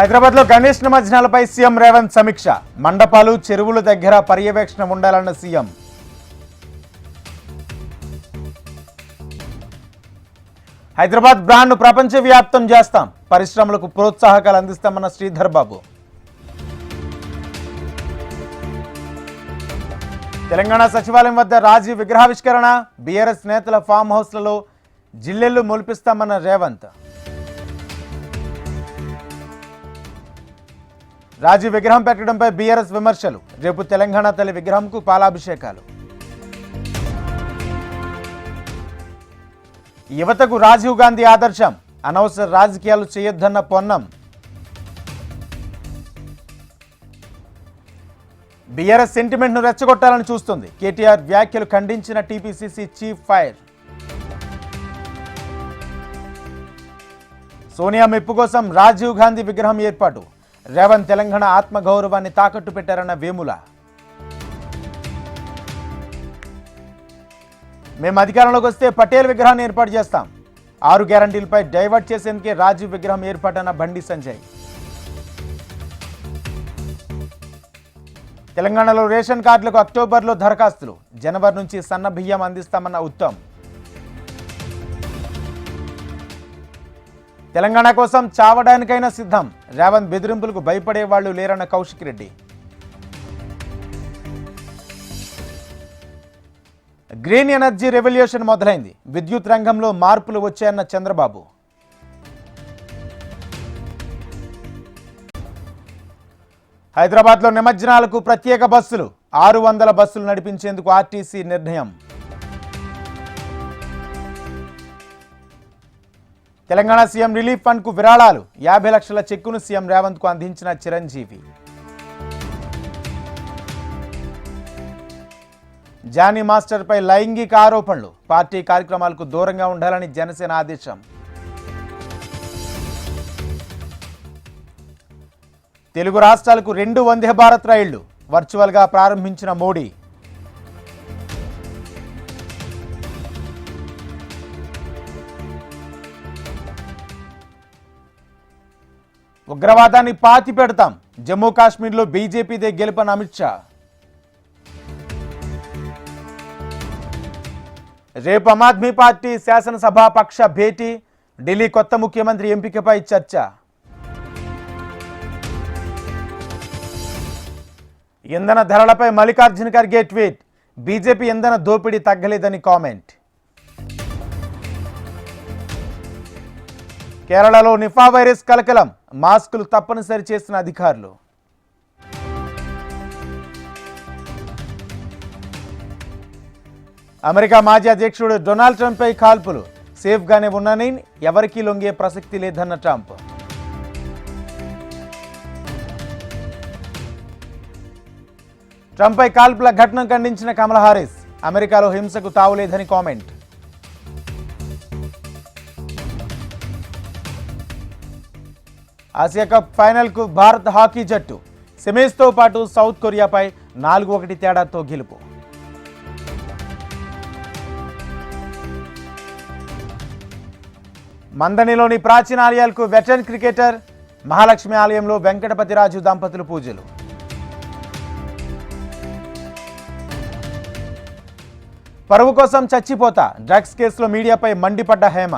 హైదరాబాద్లో గణేష్ నిమజ్జనాలపై సీఎం రేవంత్ సమీక్ష. మండపాలు చెరువుల దగ్గర పర్యవేక్షణ ఉండాలన్న సీఎం. హైదరాబాద్ బ్రాండ్ను ప్రపంచవ్యాప్తం చేస్తాం. పరిశ్రమలకు ప్రోత్సాహకాలు అందిస్తామన్న శ్రీధర్ బాబు. తెలంగాణ సచివాలయం వద్ద రాజీవ్ విగ్రహావిష్కరణ. బీఆర్ఎస్ నేతల ఫామ్ హౌస్లలో జిల్లెళ్ళు మొలిపిస్తామన్న రేవంత్. రాజీవ్ విగ్రహం పెట్టడంపై బీఆర్ఎస్ విమర్శలు. రేపు తెలంగాణ తల్లి విగ్రహంకు పాలాభిషేకాలు. యువతకు రాజీవ్ గాంధీ ఆదర్శం. అనవసర రాజకీయాలు చేయొద్దన్న పొన్నం. బీఆర్ఎస్ సెంటిమెంట్ను రెచ్చగొట్టాలని చూస్తుంది. కేటీఆర్ వ్యాఖ్యలు ఖండించిన టీపీసీసీ చీఫ్ ఫైర్. సోనియా మెప్పు కోసం రాజీవ్ గాంధీ విగ్రహం ఏర్పాటు. రేవంత్ తెలంగాణ ఆత్మగౌరవాన్ని తాకట్టు పెట్టారన్న వేముల. మేము అధికారంలోకి వస్తే పటేల్ విగ్రహాన్ని ఏర్పాటు చేస్తాం. ఆరు గ్యారంటీలపై డైవర్ట్ చేసేందుకే రాజీవ్ విగ్రహం ఏర్పాటన్న బండి సంజయ్. తెలంగాణలో రేషన్ కార్డులకు అక్టోబర్లో దరఖాస్తులు. జనవరి నుంచి సన్న బియ్యం అందిస్తామన్న ఉత్తమ్. తెలంగాణ కోసం చావడానికైనా సిద్ధం. రేవంత్ బెదిరింపులకు భయపడే వాళ్ళు లేరన్న Kaushik Reddy. Green energy revolution మొదలైంది. విద్యుత్ రంగంలో మార్పులు వచ్చాయన్న చంద్రబాబు. హైదరాబాద్లో నిమజ్జనాలకు ప్రత్యేక బస్సులు. ఆరు వందల బస్సులు నడిపించేందుకు ఆర్టీసీ నిర్ణయం. తెలంగాణ సీఎం రిలీఫ్ ఫండ్కు విరాళాలు. యాభై లక్షల చెక్కును సీఎం రేవంత్కు అందించిన చిరంజీవి. జానీ మాస్టర్ పై లైంగిక ఆరోపణలు. పార్టీ కార్యక్రమాలకు దూరంగా ఉండాలని జనసేన ఆదేశం. తెలుగు రాష్ట్రాలకు రెండు వందే భారత్ రైళ్ళు వర్చువల్గా ప్రారంభించిన మోడీ. ఉగ్రవాదాన్ని పాతి పెడతాం. జమ్మూ కాశ్మీర్లో బీజేపీదే గెలుపని అమిత్ షా. రేపు ఆమ్ ఆద్మీ పార్టీ శాసనసభా పక్ష భేటీ. ఢిల్లీ కొత్త ముఖ్యమంత్రి ఎంపికపై చర్చ. ఇంధన ధరలపై మల్లికార్జున ఖర్గే ట్వీట్. బీజేపీ ఇంధన దోపిడీ తగ్గలేదని కామెంట్. కేరళలో నిఫా వైరస్ కలకలం. మాస్కులు తప్పనిసరి చేసిన అధికారులు. అమెరికా మాజీ అధ్యక్షుడు డొనాల్డ్ ట్రంప్పై కాల్పులు. సేఫ్గానే ఉన్నానని ఎవరికీ లొంగే ప్రసక్తి లేదన్న ట్రంప్. ట్రంప్పై కాల్పుల ఘటన ఖండించిన కమల్ హారిస్. అమెరికాలో హింసకు తావులేదని కామెంట్. ఆసియా కప్ ఫైనల్కు భారత్ హాకీ జట్టు. సెమీస్తో పాటు సౌత్ కొరియాపై నాలుగు ఒకటి తేడాతో గెలుపు. మందనిలోని ప్రాచీన ఆలయాలకు వెటరన్ క్రికెటర్ మహాలక్ష్మి ఆలయంలో వెంకటపతిరాజు దంపతులు పూజలు. పరువు కోసం చచ్చిపోతా డ్రగ్స్ కేసులో మీడియాపై మండిపడ్డ హేమ.